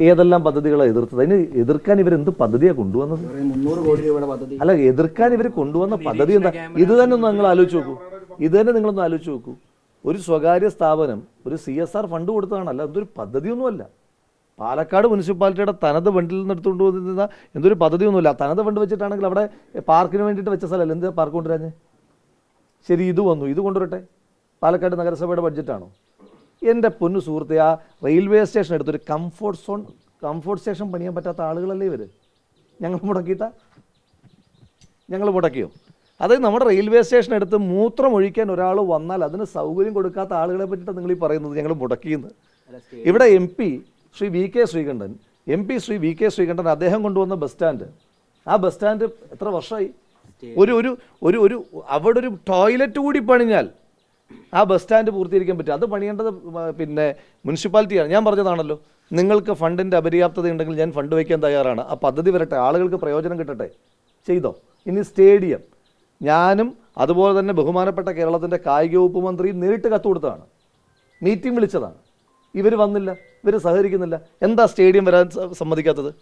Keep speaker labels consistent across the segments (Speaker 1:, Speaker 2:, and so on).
Speaker 1: ഏതെല്ലാം പദ്ധതികളാണ് എതിർത്തത്? അതിന് എതിർക്കാൻ ഇവർ എന്ത് പദ്ധതിയാണ് കൊണ്ടുവന്നത്?
Speaker 2: മുന്നൂറ് കോടി രൂപയുടെ പദ്ധതി.
Speaker 1: അല്ല എതിർക്കാൻ ഇവർ കൊണ്ടുവന്ന പദ്ധതി എന്താ? ഇത് തന്നെ ഒന്ന് നിങ്ങൾ ആലോചിച്ച് നോക്കൂ. ഇത് തന്നെ നിങ്ങളൊന്ന് ആലോചിച്ച് നോക്കൂ. ഒരു സ്വകാര്യ സ്ഥാപനം ഒരു സി എസ് ആർ ഫണ്ട് കൊടുത്തതാണ് അല്ല എന്തൊരു പദ്ധതിയൊന്നുമല്ല. പാലക്കാട് മുനിസിപ്പാലിറ്റിയുടെ തനത് ഫണ്ടിൽ നിന്ന് എടുത്തുകൊണ്ട് വന്നിരുന്ന എന്തൊരു പദ്ധതിയൊന്നുമില്ല. തനത് ഫണ്ട് വെച്ചിട്ടാണെങ്കിൽ അവിടെ പാർക്കിന് വേണ്ടിയിട്ട് വെച്ച സ്ഥലമല്ല. എന്ത് പാർക്ക് കൊണ്ടുവരാഞ്ഞ്? ശരി ഇത് വന്നു. ഇത് കൊണ്ടുവരട്ടെ. പാലക്കാട് നഗരസഭയുടെ ബഡ്ജറ്റാണോ? എന്റെ പൊന്നു സുഹൃത്തെ ആ റെയിൽവേ സ്റ്റേഷൻ എടുത്തൊരു കംഫോർട്ട് സോൺ കംഫോർട്ട് സ്റ്റേഷൻ പണിയാൻ പറ്റാത്ത ആളുകളല്ലേ ഇവർ ഞങ്ങൾ മുടക്കിയിട്ട? ഞങ്ങൾ മുടക്കിയോ? അതായത് നമ്മുടെ റെയിൽവേ സ്റ്റേഷൻ എടുത്ത് മൂത്രം ഒഴിക്കാൻ ഒരാൾ വന്നാൽ അതിന് സൗകര്യം കൊടുക്കാത്ത ആളുകളെ പറ്റിയിട്ട് നിങ്ങൾ ഈ പറയുന്നത് ഞങ്ങൾ മുടക്കിയെന്ന്. ഇവിടെ M P Shri V K Sreekandan M P Shri V K Sreekandan അദ്ദേഹം കൊണ്ടുവന്ന ബസ് സ്റ്റാൻഡ്. ആ ബസ് സ്റ്റാൻഡ് എത്ര വർഷമായി? ഒരു ഒരു ഒരു ഒരു അവിടെ ഒരു ടോയ്ലറ്റ് കൂടി പണിഞ്ഞാൽ ആ ബസ് സ്റ്റാൻഡ് പൂർത്തീകരിക്കാൻ പറ്റും. അത് പണിയേണ്ടത് പിന്നെ മുനിസിപ്പാലിറ്റിയാണ്. ഞാൻ പറഞ്ഞതാണല്ലോ. നിങ്ങൾക്ക് ഫണ്ടിന്റെ അപര്യാപ്തത ഉണ്ടെങ്കിൽ ഞാൻ ഫണ്ട് വയ്ക്കാൻ തയ്യാറാണ്. ആ പദ്ധതി വരട്ടെ. ആളുകൾക്ക് പ്രയോജനം കിട്ടട്ടെ. ചെയ്തോ? ഇനി സ്റ്റേഡിയം. ഞാനും അതുപോലെ തന്നെ ബഹുമാനപ്പെട്ട കേരളത്തിന്റെ കായിക വകുപ്പ് മന്ത്രിയും നേരിട്ട് കത്ത് കൊടുത്തതാണ്. മീറ്റിംഗ് വിളിച്ചതാണ്. ഇവർ വന്നില്ല. ഇവർ സഹകരിക്കുന്നില്ല. എന്താ സ്റ്റേഡിയം വരാൻ സമ്മതിക്കാത്തത്?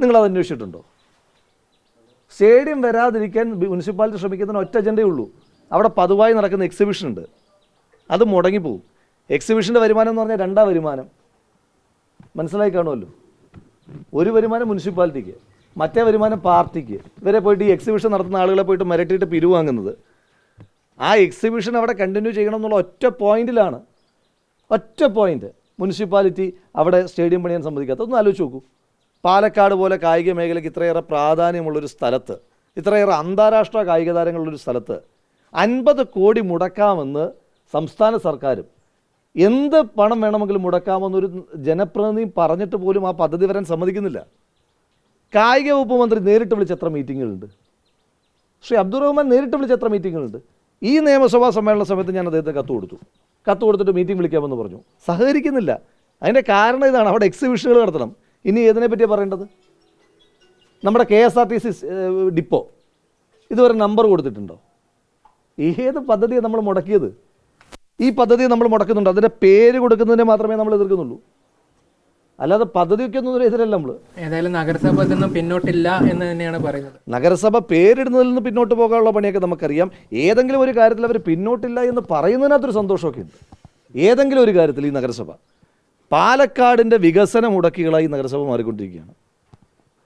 Speaker 1: നിങ്ങളത് അന്വേഷിച്ചിട്ടുണ്ടോ? സ്റ്റേഡിയം വരാതിരിക്കാൻ മുനിസിപ്പാലിറ്റി ശ്രമിക്കുന്നതിന് ഒറ്റ അജണ്ടയേ ഉള്ളൂ. അവിടെ പതിവായി നടക്കുന്ന എക്സിബിഷൻ ഉണ്ട്. അത് മുടങ്ങിപ്പോവും. എക്സിബിഷന്റെ വരുമാനം എന്ന് പറഞ്ഞാൽ രണ്ടാം വരുമാനം. മനസ്സിലായി കാണുമല്ലോ? ഒരു വരുമാനം മുനിസിപ്പാലിറ്റിക്ക് മറ്റേ വരുമാനം പാർട്ടിക്ക്. ഇവരെ പോയിട്ട് ഈ എക്സിബിഷൻ നടത്തുന്ന ആളുകളെ പോയിട്ട് മിരട്ടിയിട്ട് പിരിവാങ്ങുന്നത്. ആ എക്സിബിഷൻ അവിടെ കണ്ടിന്യൂ ചെയ്യണം എന്നുള്ള ഒറ്റ പോയിന്റിലാണ് ഒറ്റ പോയിന്റ് മുനിസിപ്പാലിറ്റി അവിടെ സ്റ്റേഡിയം പണിയാൻ സമ്മതിക്കാത്ത. ഒന്ന് ആലോചിച്ച് നോക്കൂ. പാലക്കാട് പോലെ കായിക മേഖലയ്ക്ക് ഇത്രയേറെ പ്രാധാന്യമുള്ളൊരു സ്ഥലത്ത് ഇത്രയേറെ അന്താരാഷ്ട്ര കായിക താരങ്ങളുള്ളൊരു സ്ഥലത്ത് അൻപത് കോടി മുടക്കാമെന്ന് സംസ്ഥാന സർക്കാരും എന്ത് പണം വേണമെങ്കിലും മുടക്കാമെന്നൊരു ജനപ്രതിനിധി പറഞ്ഞിട്ട് പോലും ആ പദ്ധതി വരാൻ സമ്മതിക്കുന്നില്ല. കായിക വകുപ്പ് മന്ത്രി നേരിട്ട് വിളിച്ച എത്ര മീറ്റിങ്ങുകളുണ്ട്? ശ്രീ അബ്ദുറഹ്മാൻ നേരിട്ട് വിളിച്ച എത്ര മീറ്റിങ്ങുകളുണ്ട്? ഈ നിയമസഭാ സമ്മേളന സമയത്ത് ഞാൻ അദ്ദേഹത്തെ കത്ത് കൊടുത്തു. കത്ത് കൊടുത്തിട്ട് മീറ്റിംഗ് വിളിക്കാമെന്ന് പറഞ്ഞു. സഹകരിക്കുന്നില്ല. അതിന്റെ കാരണം ഇതാണ്. അവിടെ എക്സിബിഷനുകൾ നടത്തണം. ഇനി ഏതിനെ പറ്റിയാണ് പറയേണ്ടത്? നമ്മുടെ K S R T C depot. ഇതുവരെ നമ്പർ കൊടുത്തിട്ടുണ്ടോ? ഏത് പദ്ധതിയാണ് നമ്മൾ മുടക്കിയത്? ഈ പദ്ധതി നമ്മൾ മുടക്കുന്നുണ്ട്. അതിന്റെ പേര് കൊടുക്കുന്നതിനെ മാത്രമേ നമ്മൾ എതിർക്കുന്നുള്ളൂ. അല്ലാതെ പദ്ധതിയൊക്കെ ഒന്നും എതിരല്ല നമ്മൾ
Speaker 3: ഏതായാലും നഗരസഭ ഇതൊന്നും പിന്നോട്ടില്ല എന്ന് തന്നെയാണ് പറയുന്നത്.
Speaker 1: നഗരസഭ പേരിടുന്നതിൽ നിന്ന് പിന്നോട്ട് പോകാനുള്ള പണിയൊക്കെ നമുക്കറിയാം. ഏതെങ്കിലും ഒരു കാര്യത്തിൽ അവർ പിന്നോട്ടില്ല എന്ന് പറയുന്നതിനകത്തൊരു സന്തോഷമൊക്കെ ഉണ്ട്. ഏതെങ്കിലും ഒരു കാര്യത്തിൽ ഈ നഗരസഭ. പാലക്കാടിന്റെ വികസന മുടക്കികളായി നഗരസഭ മാറിക്കൊണ്ടിരിക്കുകയാണ്.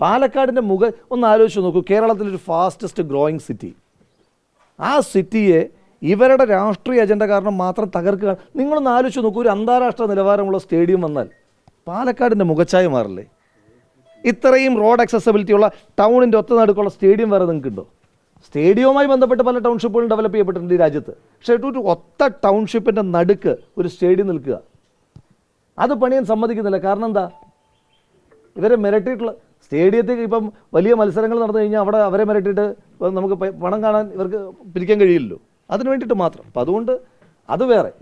Speaker 1: പാലക്കാടിന്റെ മുഖ ഒന്ന് ആലോചിച്ച് നോക്കൂ. കേരളത്തിലൊരു ഫാസ്റ്റസ്റ്റ് ഗ്രോയിങ് സിറ്റി ആ സിറ്റിയെ ഇവരുടെ രാഷ്ട്രീയ അജണ്ട കാരണം മാത്രം തകർക്കുക. നിങ്ങളൊന്ന് ആലോചിച്ച് നോക്കൂ ഒരു അന്താരാഷ്ട്ര നിലവാരമുള്ള സ്റ്റേഡിയം വന്നാൽ പാലക്കാടിന്റെ മുഖച്ചായ മാറില്ലേ? ഇത്രയും റോഡ് ആക്സസബിലിറ്റി ഉള്ള ടൗണിന്റെ ഒത്ത നടുക്കുള്ള സ്റ്റേഡിയം വേറെ നിങ്ങൾക്കുണ്ടോ സ്റ്റേഡിയവുമായി ബന്ധപ്പെട്ട് പല ടൗൺഷിപ്പുകളും ഡെവലപ്പ് ചെയ്യപ്പെട്ടിട്ടുണ്ട് ഈ രാജ്യത്ത്. പക്ഷേ ഒരു ഒത്ത ടൗൺഷിപ്പിന്റെ നടുക്ക് ഒരു സ്റ്റേഡിയം നിൽക്കുക. അത് പണിയാൻ സമ്മതിക്കുന്നില്ല. കാരണം എന്താ? ഇവരെ മിരട്ടിയിട്ടുള്ള സ്റ്റേഡിയത്തിൽ ഇപ്പം വലിയ മത്സരങ്ങൾ നടന്നു കഴിഞ്ഞാൽ അവിടെ അവരെ മിരട്ടിയിട്ട് നമുക്ക് പണം കാണാൻ ഇവർക്ക് പിരിക്കാൻ കഴിയില്ലല്ലോ. അതിന് വേണ്ടിയിട്ട് മാത്രം. അപ്പം അതുകൊണ്ട് അത് വേറെ.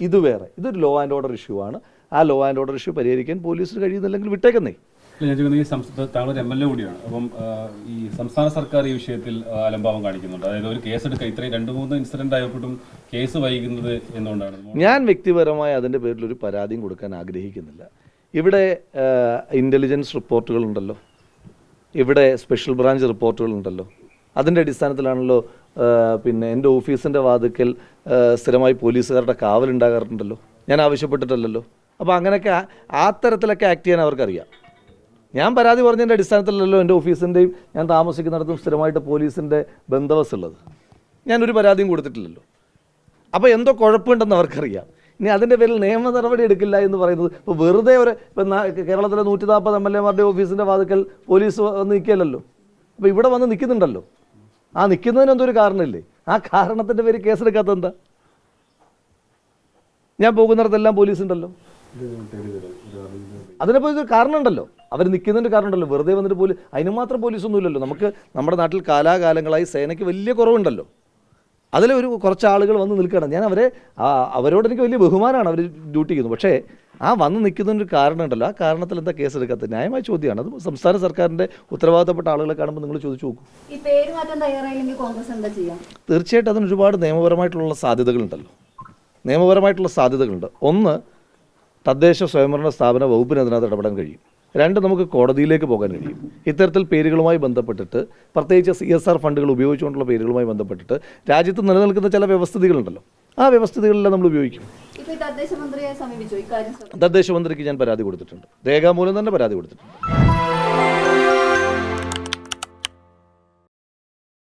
Speaker 1: ഇത് വേറെ. ഇതൊരു ലോ ആൻഡ് ഓർഡർ ഇഷ്യൂ ആണ്. ആ ലോ ആൻഡ് ഓർഡർ ഇഷ്യൂ പരിഹരിക്കാൻ പോലീസിന് കഴിയുന്നില്ലെങ്കിൽ വിട്ടേക്കുന്നേ.
Speaker 4: സംസ്ഥാന താങ്കൾ ഒരു എം എൽ എ കൂടിയാണ്. അപ്പം ഈ സംസ്ഥാന സർക്കാർ ഈ വിഷയത്തിൽ അലംഭാവം കാണിക്കുന്നുണ്ട്. അതായത് ഒരു കേസ് എടുക്കുക ഇത്രയും രണ്ട് മൂന്ന് ഇൻസിഡന്റ് ആയപ്പോഴും കേസ് വൈകുന്നത് എന്തുകൊണ്ടാണ്
Speaker 1: ഞാൻ വ്യക്തിപരമായി അതിന്റെ പേരിൽ ഒരു പരാതിയും കൊടുക്കാൻ ആഗ്രഹിക്കുന്നില്ല. ഇവിടെ ഇന്റലിജൻസ് റിപ്പോർട്ടുകളുണ്ടല്ലോ ഇവിടെ സ്പെഷ്യൽ ബ്രാഞ്ച് റിപ്പോർട്ടുകളുണ്ടല്ലോ അതിന്റെ അടിസ്ഥാനത്തിലാണല്ലോ പിന്നെ എന്റെ ഓഫീസിന്റെ വാതിക്കൽ സ്ഥിരമായി പോലീസുകാരുടെ കാവലുണ്ടാകാറുണ്ടല്ലോ. ഞാൻ ആവശ്യപ്പെട്ടിട്ടല്ലല്ലോ. അപ്പോൾ അങ്ങനെയൊക്കെ ആ- തരത്തിലൊക്കെ ആക്ട് ചെയ്യാൻ അവർക്കറിയാം. ഞാൻ പരാതി പറഞ്ഞതിന്റെ അടിസ്ഥാനത്തിലല്ലോ എന്റെ ഓഫീസിന്റെയും ഞാൻ താമസിക്കുന്നിടത്തും സ്ഥിരമായിട്ട് പോലീസിന്റെ ബന്ധവസ് ഉള്ളത് ഞാനൊരു പരാതിയും കൊടുത്തിട്ടില്ലല്ലോ. അപ്പോൾ എന്തോ കുഴപ്പമുണ്ടെന്ന് അവർക്കറിയാം. ഇനി അതിന്റെ പേരിൽ നിയമ നടപടി എടുക്കില്ല എന്ന് പറയുന്നത് ഇപ്പോൾ വെറുതെ ഒരു ഇപ്പം കേരളത്തിലെ നൂറ്റി നാൽപ്പത് എം എൽ എമാരുടെ ഓഫീസിന്റെ വാതിക്കൽ പോലീസ് വന്ന് നിൽക്കില്ലല്ലോ അപ്പോൾ ഇവിടെ വന്ന് നിൽക്കുന്നുണ്ടല്ലോ. ആ നിൽക്കുന്നതിന് എന്തോ ഒരു കാരണമില്ലേ? ആ കാരണത്തിന്റെ പേര് കേസെടുക്കാത്ത എന്താ? ഞാൻ പോകുന്നിടത്തെല്ലാം പോലീസ് ഉണ്ടല്ലോ അതിനിപ്പോൾ ഇത് കാരണമുണ്ടല്ലോ അവർ നിൽക്കുന്നതിന്റെ കാരണമുണ്ടല്ലോ. വെറുതെ വന്നിട്ട് പോലും അതിന് മാത്രം പോലീസൊന്നുമില്ലല്ലോ. നമുക്ക് നമ്മുടെ നാട്ടിൽ കാലാകാലങ്ങളായി സേനയ്ക്ക് വലിയ കുറവുണ്ടല്ലോ. അതിലൊരു കുറച്ച് ആളുകൾ വന്ന് നിൽക്കണം ഞാൻ അവരെ അവരോട് എനിക്ക് വലിയ ബഹുമാനമാണ് അവർ ഡ്യൂട്ടി ചെയ്യുന്നത്. പക്ഷേ ആ വന്ന് കാരണം ഉണ്ടല്ലോ. ആ കാരണത്തിൽ എന്താ കേസ് എടുക്കാത്തത് ന്യായമായ ചോദ്യമാണ്. അത് സംസ്ഥാന സർക്കാരിന്റെ ഉത്തരവാദിത്തപ്പെട്ട ആളുകളെ കാണുമ്പോൾ നിങ്ങൾ ചോദിച്ചു നോക്കൂ. തീർച്ചയായിട്ടും അതിന് ഒരുപാട് നിയമപരമായിട്ടുള്ള സാധ്യതകളുണ്ടല്ലോ. നിയമപരമായിട്ടുള്ള സാധ്യതകളുണ്ട്. ഒന്ന് തദ്ദേശ സ്വയംഭരണ സ്ഥാപന വകുപ്പിന് അതിനകത്ത് ഇടപെടാൻ കഴിയും. രണ്ട് നമുക്ക് കോടതിയിലേക്ക് പോകാൻ കഴിയും. ഇത്തരത്തിൽ പേരുകളുമായി ബന്ധപ്പെട്ടിട്ട് പ്രത്യേകിച്ച് സി എസ് ആർ ഫണ്ടുകൾ ഉപയോഗിച്ചുകൊണ്ടുള്ള പേരുകളുമായി ബന്ധപ്പെട്ടിട്ട് രാജ്യത്ത് നിലനിൽക്കുന്ന ചില വ്യവസ്ഥിതികളുണ്ടല്ലോ. ആ വ്യവസ്ഥിതികളെല്ലാം നമ്മൾ ഉപയോഗിക്കും. തദ്ദേശ മന്ത്രിക്ക് ഞാൻ പരാതി കൊടുത്തിട്ടുണ്ട്. രേഖാമൂലം തന്നെ പരാതി കൊടുത്തിട്ടുണ്ട്.